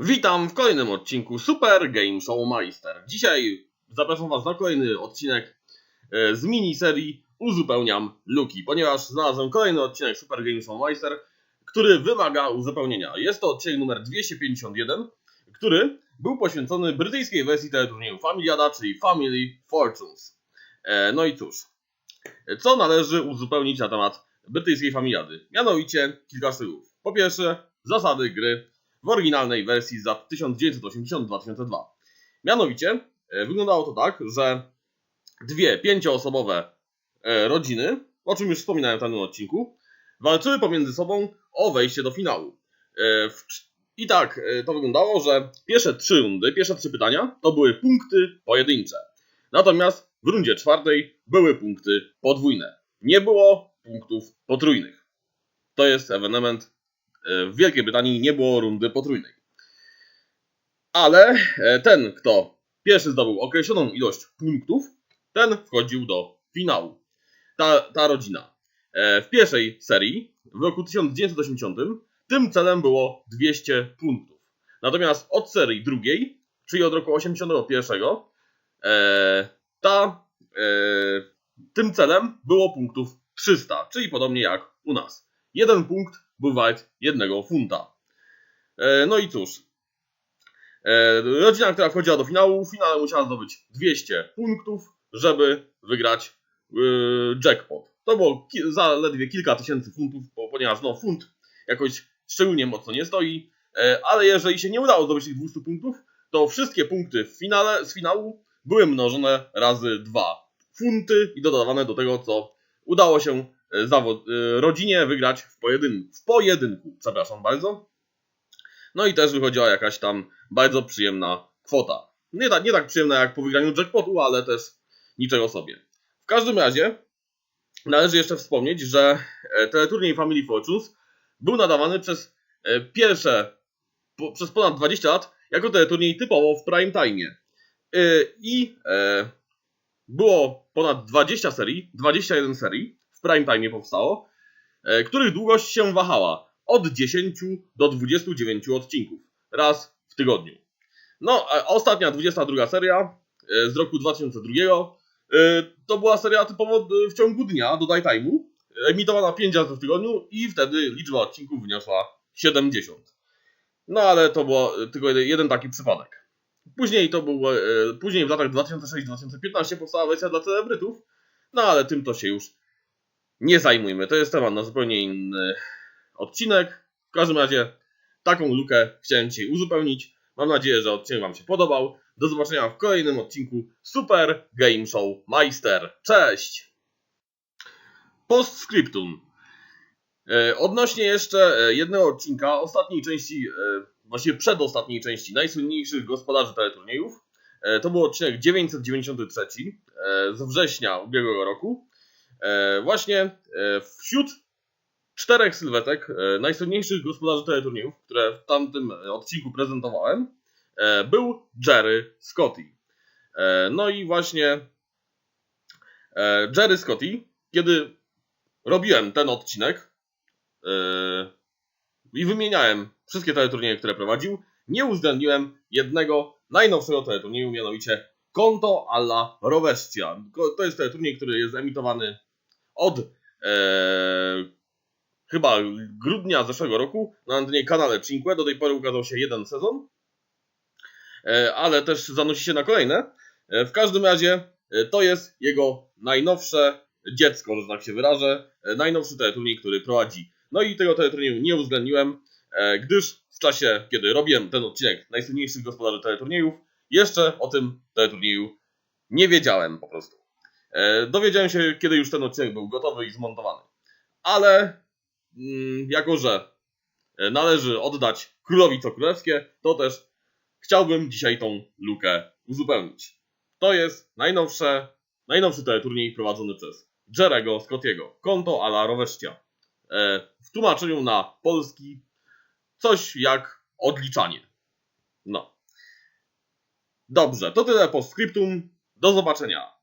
Witam w kolejnym odcinku Super Game Show Meister. Dzisiaj zapraszam Was na kolejny odcinek e, z miniserii Uzupełniam Luki, ponieważ znalazłem kolejny odcinek Super Game Show Meister, który wymaga uzupełnienia. Jest to odcinek numer 251, który był poświęcony brytyjskiej wersji teleturnieju Familiada, czyli Family Fortunes. E, No i cóż, co należy uzupełnić na temat brytyjskiej Familiady? Mianowicie kilka szczegółów. Po pierwsze, zasady gry w oryginalnej wersji z lat 1980-2002. Mianowicie e, wyglądało to tak, że dwie pięcioosobowe e, rodziny, o czym już wspominałem w danym odcinku, walczyły pomiędzy sobą o wejście do finału. E, I tak to wyglądało, że pierwsze trzy rundy, pierwsze trzy pytania to były punkty pojedyncze. Natomiast w rundzie czwartej były punkty podwójne. Nie było punktów potrójnych. To jest ewenement w Wielkiej Brytanii nie było rundy potrójnej. Ale e, ten, kto pierwszy zdobył określoną ilość punktów, ten wchodził do finału. Ta, ta rodzina. E, W pierwszej serii, w roku 1980, tym celem było 200 punktów. Natomiast od serii drugiej, czyli od roku 81, e, ta, e, tym celem było punktów 300, czyli podobnie jak u nas. Jeden punkt był wart jednego funta. E, No i cóż. E, Rodzina, która wchodziła do finału, w finale musiała zdobyć 200 punktów, żeby wygrać e, jackpot. To było zaledwie kilka tysięcy funtów, ponieważ no, funt jakoś szczególnie mocno nie stoi. Ale jeżeli się nie udało zdobyć tych 200 punktów, to wszystkie punkty w finale, z finału były mnożone razy dwa funty i dodawane do tego, co udało się zawod, e, rodzinie wygrać w pojedynku. W pojedynku, przepraszam bardzo. No i też wychodziła jakaś tam bardzo przyjemna kwota. Nie tak, nie tak przyjemna jak po wygraniu jackpotu, ale też niczego sobie. W każdym razie należy jeszcze wspomnieć, że e, teleturniej Family Fortunes był nadawany przez e, pierwsze, po, przez ponad 20 lat jako teleturniej typowo w prime time. E, I e, było ponad 20 serii, 21 serii prime time powstało, e, których długość się wahała od 10 do 29 odcinków, raz w tygodniu. No, a ostatnia 22 seria e, z roku 2002 e, to była seria typowo w ciągu dnia do daytime'u, emitowana 5 razy w tygodniu i wtedy liczba odcinków wyniosła 70. No ale to był tylko jeden, taki przypadek. Później to był, później w latach 2006-2015 powstała wersja dla celebrytów, no ale tym to się już nie zajmujmy. To jest temat na zupełnie inny odcinek. W każdym razie taką lukę chciałem dzisiaj uzupełnić. Mam nadzieję, że odcinek Wam się podobał. Do zobaczenia w kolejnym odcinku Super Game Show Meister. Cześć! Postscriptum. E, Odnośnie jeszcze e, jednego odcinka, ostatniej części, e, właściwie przedostatniej części najsłynniejszych gospodarzy teleturniejów. To był odcinek 993 e, z września ubiegłego roku. E, Właśnie e, wśród czterech sylwetek e, najsłynniejszych gospodarzy teleturniejów, które w tamtym odcinku prezentowałem, był Jerry Scotty. No i właśnie Jerry Scotty, kiedy robiłem ten odcinek i wymieniałem wszystkie teleturnieje, które prowadził, nie uwzględniłem jednego najnowszego teleturnieju, mianowicie Konto alla Rovescia. Ko- To jest teleturniej, który jest emitowany od e, chyba grudnia zeszłego roku na antenie kanale Cinque. Do tej pory ukazał się jeden sezon, e, ale też zanosi się na kolejne. E, W każdym razie e, to jest jego najnowsze dziecko, że tak się wyrażę, e, najnowszy teleturniej, który prowadzi. No i tego teleturnieju nie uwzględniłem, gdyż w czasie, kiedy robiłem ten odcinek najsłynniejszych gospodarzy teleturniejów, jeszcze o tym teleturnieju nie wiedziałem po prostu. E, Dowiedziałem się, kiedy już ten odcinek był gotowy i zmontowany. Ale mm, jako, że e, należy oddać królowi co królewskie, to też chciałbym dzisiaj tą lukę uzupełnić. To jest najnowsze, najnowszy teleturniej prowadzony przez Jerego Scottiego. Konto ala Rovescia. E, W tłumaczeniu na polski coś jak odliczanie. No. Dobrze, to tyle po skryptum. Do zobaczenia.